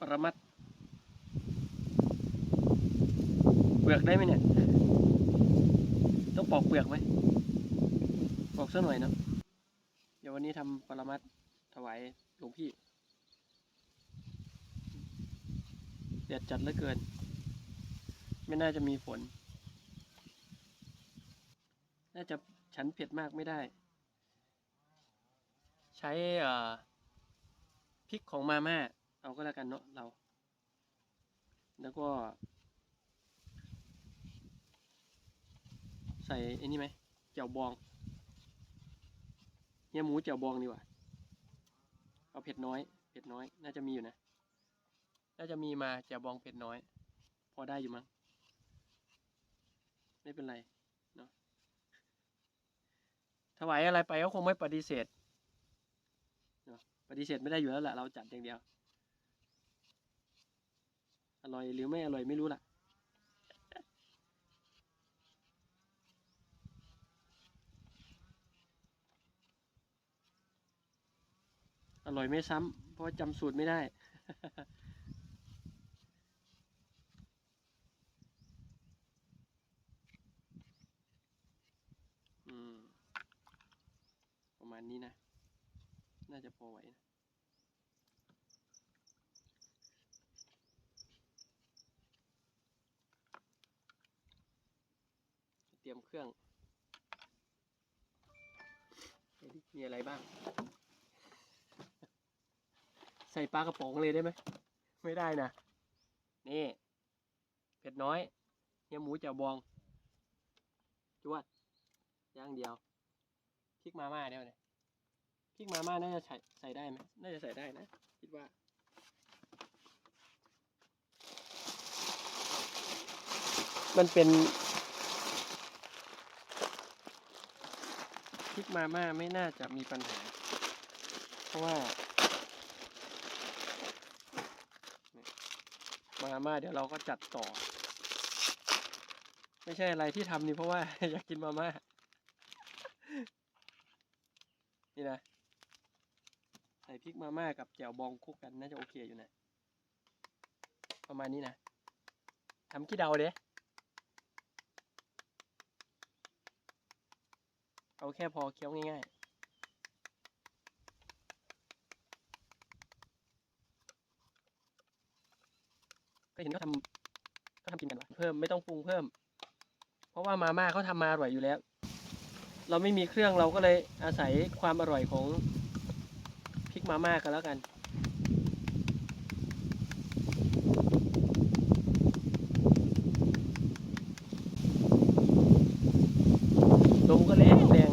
ปรมัดเปลือกได้ไหมเนี่ย ต้องปอกเปลือกไหมปอกสักหน่อยเนาะเดี๋ยววันนี้ทำปรมัดถวายหลวงพี่แดดจัดเหลือเกิน ไม่น่าจะมีฝน น่าจะฉันเผ็ดมากไม่ได้ ใช้พริกของมาม่า เอาก็แล้วกันเนาะเรา แล้วก็ ใส่ไอ้นี่ไหมเจียวบองเนี่ยหมูเจียวบองดีกว่า เอาเผ็ดน้อย เผ็ดน้อย น่าจะมีอยู่นะ น่าจะมีมาเจียวบองเผ็ดน้อย พอได้อยู่มั้ง ไม่เป็นไรเนาะ ถวายอะไรไปก็คงไม่ปฏิเสธเนาะปฏิเสธไม่ได้อยู่แล้วแหละเราจัดอย่างเดียว อร่อยหรือไม่อร่อยไม่รู้ล่ะ อร่อยไม่ซ้ำเพราะจำสูตรไม่ได้ประมาณนี้นะ น่าจะพอไหวนะ เตรีย มเครื่องมีอะไรบ้าง ใส่ปลากระป๋องเลยได้ไหม ไม่ได้นะ นี่ เผ็ดน้อยเฮียหมูแจ่วบองจวดย่างเดียวพริกมาม่าเดียวเนี่ยพริกมาม่าน่าจะใส่ใส่ได้ไหมน่าจะใส่ได้นะ คิดว่ามันเป็น ริกมาม่าไม่น่าจะมีปัญหา เพราะว่ามาม่าเดี๋ยวเราก็จัดต่อ ไม่ใช่อะไรที่ทำนี่เพราะว่า อยากกินมาม่า นี่นะ ใส่พริกมาม่ากับแจ่วบองคลุกกันน่าจะโอเคอยู่นะ ประมาณนี้นะทำขี้เดาเด้ เอาแค่พอเคี้ยวง่ายๆก็เห็นเขาทำเขาทำกินกันวะเพิ่มไม่ต้องปรุงเพิ่ม เพราะว่ามาม่าเขาทำมาอร่อยอยู่แล้ว เราไม่มีเครื่องเราก็เลยอาศัยความอร่อยของพริกมาม่ากันแล้วกัน ลมก็แรงแรง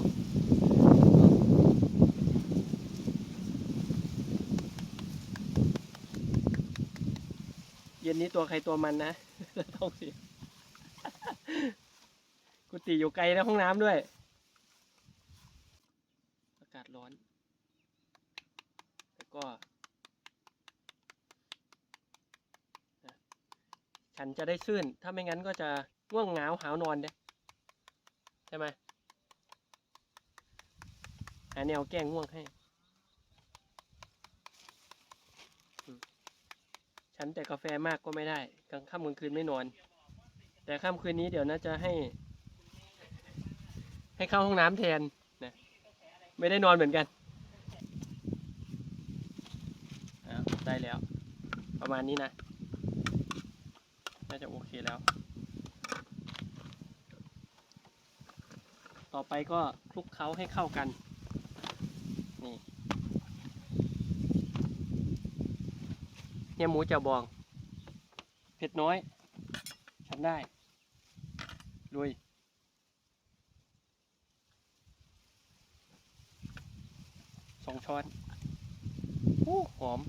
เย็ นนี้ตัวใครตัวมันนะต้องเสียกุฏิอยู่ไกลนะห้องน้ำด้วย อากาศร้อน แล้วก็ ฉันจะได้ซื่น ถ้าไม่งั้นก็จะง่วงเหงาหาวนอนเด้ใช่ไหมหาแนวแก้ง่วงให้อืม ฉันแต่กาแฟมากก็ไม่ได้กลางค่ำกลางคืนไม่นอน แต่ค่ำคืนนี้เดี๋ยวน่าจะให้ ให้เข้าห้องน้ำแทนนะไม่ได้นอนเหมือนกันได้แล้ว ประมาณนี้นะ น่าจะโอเคแล้ว ต่อไปก็คลุกเคล้าให้เข้ากัน นี่ เนี่ยหมูจะบอง เผ็ดน้อยทำได้ลุยสองช้อนโอ้หอม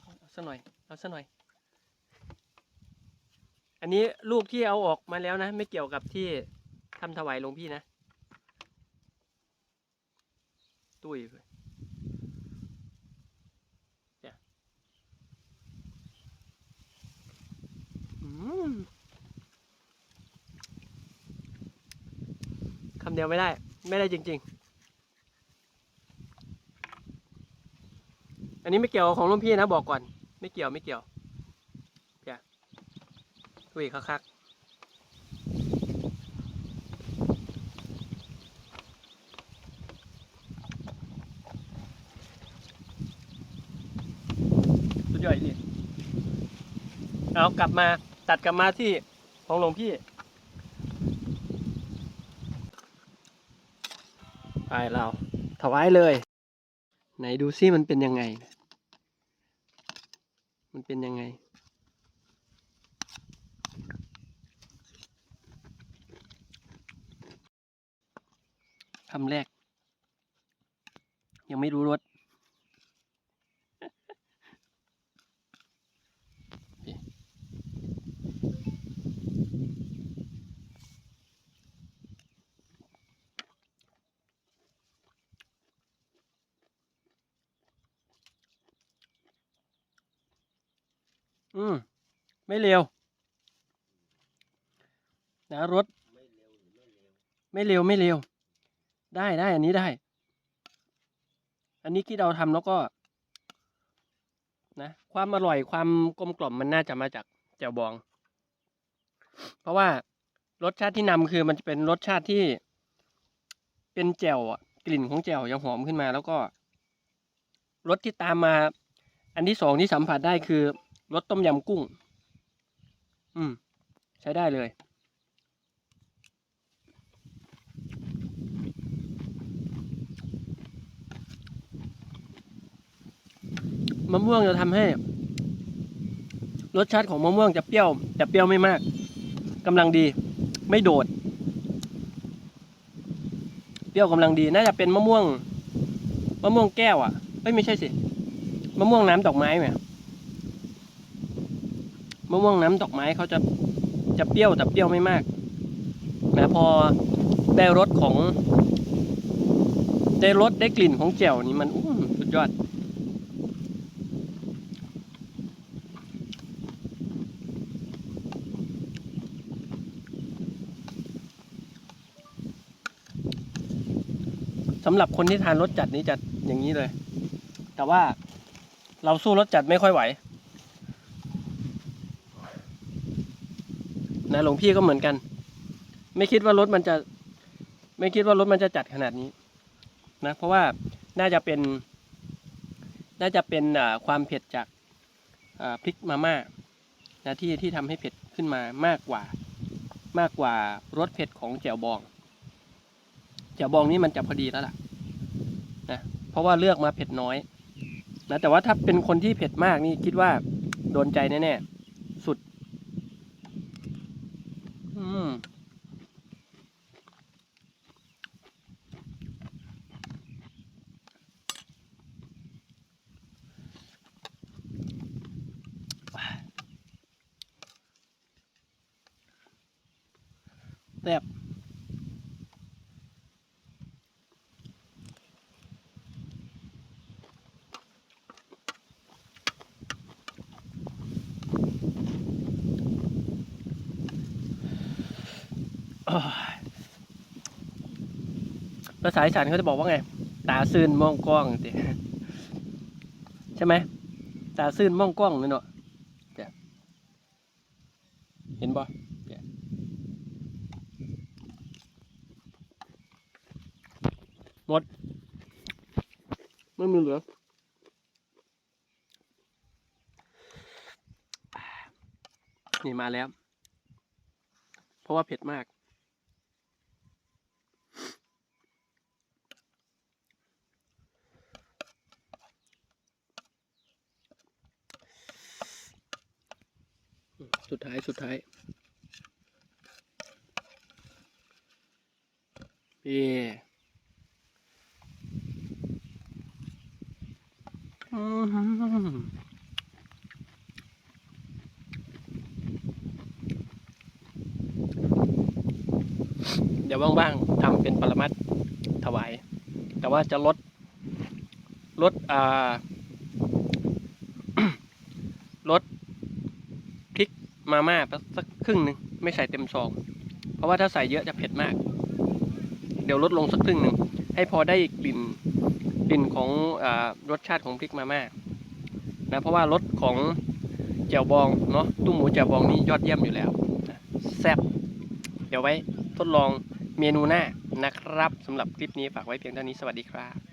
เอาซะหน่อย เอาซะหน่อย อันนี้ลูกที่เอาออกมาแล้วนะ ไม่เกี่ยวกับที่ทำถวายหลวงพี่นะ ตุ้ยเลย คำเดียวไม่ได้ ไม่ได้จริงอันนี้ไม่เกี่ยวของหลุงพี่นะบอกก่อน ไม่เกี่ยวไม่เกี่ยวเพียคุยคักๆสุดยอดอีกเอากลับมา ตัดกลับมาที่ของหลวงพี่ ไปเราถวายเลย ไหนดูซิมันเป็นยังไง มันเป็นยังไง คำแรก ยังไม่รู้รส อืม ไม่เร็ว นะรถ ไม่เร็วไม่เร็ว ได้ได้อันนี้ได้ อันนี้ที่เราทำแล้วก็ นะ ความอร่อยความกลมกล่อมมันน่าจะมาจากแจ่วบอง เพราะว่ารสชาติที่นำคือมันจะเป็นรสชาติที่ เป็นแจ่วอะกลิ่นของแจ่วยังหอมขึ้นมา แล้วก็รสที่ตามมา อันที่สองที่สัมผัสได้คือ รสต้มยำกุ้ง อืม ใช้ได้เลย มะม่วงจะทำให้ รสชาติของมะม่วงจะเปรี้ยวแต่เปรี้ยวไม่มากกำลังดี ไม่โดด เปรี้ยวกำลังดี น่าจะเป็นมะม่วง มะม่วงแก้วอะเอ้ยไม่ใช่สิ มะม่วงน้ำดอกไม้ไหม มะม่วงน้ำดอกไม้เขาจะจะเปรี้ยวแต่เปรี้ยวไม่มากนะพอได้รสของได้รสได้กลิ่นของแจ่วนี่มันอู้สุดยอด สำหรับคนที่ทานรสจัดนี้จะอย่างนี้เลย แต่ว่าเราสู้รสจัดไม่ค่อยไหว นะหลวงพี่ก็เหมือนกัน ไม่คิดว่ารสมันจะ ไม่คิดว่ารสมันจะจัดขนาดนี้นะเพราะว่าน่าจะเป็น น่าจะเป็นความเผ็ดจากพริกมาม่านะที่ที่ทำให้เผ็ดขึ้นมามากกว่ามากกว่ารสเผ็ดของแจ่วบองแจ่วบองนี่มันจะพอดีแล้วล่ะนะเพราะว่าเลือกมาเผ็ดน้อยนะแต่ว่าถ้าเป็นคนที่เผ็ดมากนี่คิดว่าโดนใจแน่ๆ ซ่บภาษาอีสานเขาจะบอกว่าไง ตาซื่นมองกล้องติใช่ไหมตาซื่นมองกล้องนี่เนาะเดี๋ยวเห็นบ่เดี๋ยว หมด ไม่มีเหลือ นี่มาแล้ว เพราะว่าเผ็ดมาก สุดท้าย สุดท้ายเย่อืม เดี๋ยวว่างๆทำเป็นปรมัดถวาย แต่ว่าจะลดลดอ่าลดพริกมาม่าสักครึ่งหนึ่งไม่ใส่เต็มซอง เพราะว่าถ้าใส่เยอะจะเผ็ดมาก เดี๋ยวลดลงสักครึ่งหนึ่งให้พอได้กลิ่นกลิ่นของอรสชาติของพริกมาม่านะเพราะว่ารสของแจ่วบองเนาะตุ้มหมูแจ่วบองนี่ยอดเยี่ยมอยู่แล้วแซ่บเดี๋ยวไว้ทดลอง เมนูหน้านะครับสำหรับคลิปนี้ฝากไว้เพียงเท่านี้สวัสดีครับ